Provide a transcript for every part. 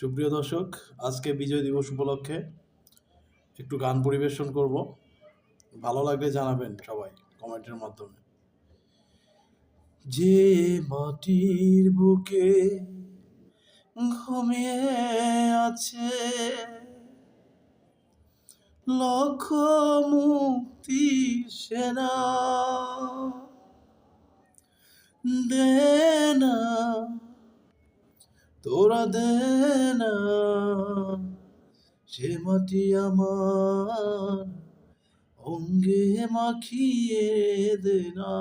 সুপ্রিয় দর্শক, আজকে বিজয় দিবস উপলক্ষে একটু গান পরিবেশন করব। ভালো লাগলে জানাবেন সবাই কমেন্টের মাধ্যমে। যে মাটির বুকে ঘুমিয়ে আছে, লক্ষ মুক্তি সেনা। তোরা দে না সে মাটি আমার অঙ্গে মাখিয়ে দে না।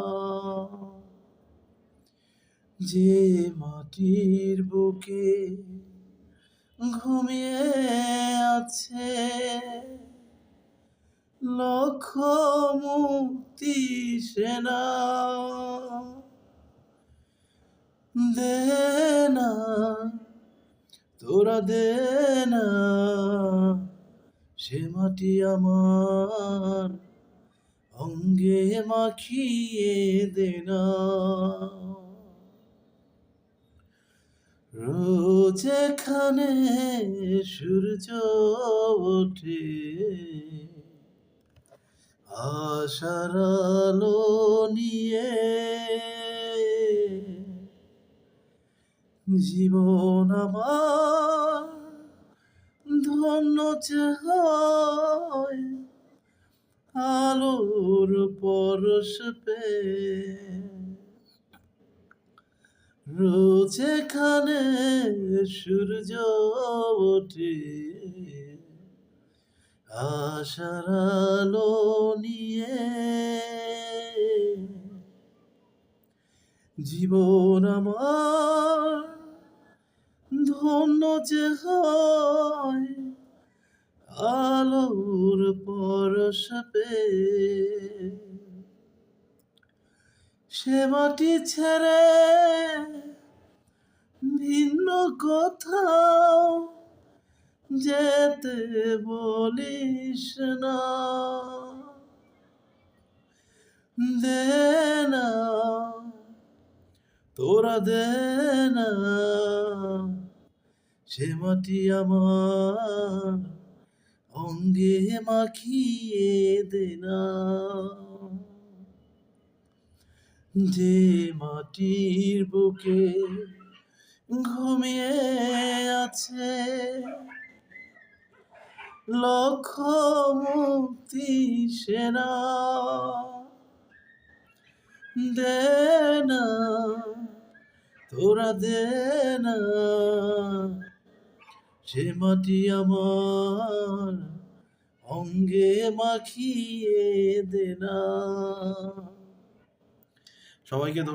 যে মাটির বুকে ঘুমিয়ে আছে, লক্ষ মুক্তি সেনা দে না। তোরা দে না সে মাটি আমার অঙ্গে মাখিয়ে দে সূর্য ওঠে, আশার আলো নিয়ে জীবন আমার যে হয় আলোর পরশ পে রোজ এখানে সূর্য ওঠে। আশার আলো নিয়ে জীবন আমার ধন্য যে হয় আলোর পরশ পেয়ে সে মাটি ছেড়ে ভিন্ন কোথাও যেতে বলিস না। দে না, তোরা দে না, সে মাটি আমার অঙ্গে মাখিয়ে দে না যে মাটির বুকে ঘুমিয়ে আছে, লক্ষ মুক্তি সেনা। দে না, তোরা দে না। সে মাটি আমার অঙ্গে মাখিয়ে দে না। সবাইকে ধন্যবাদ।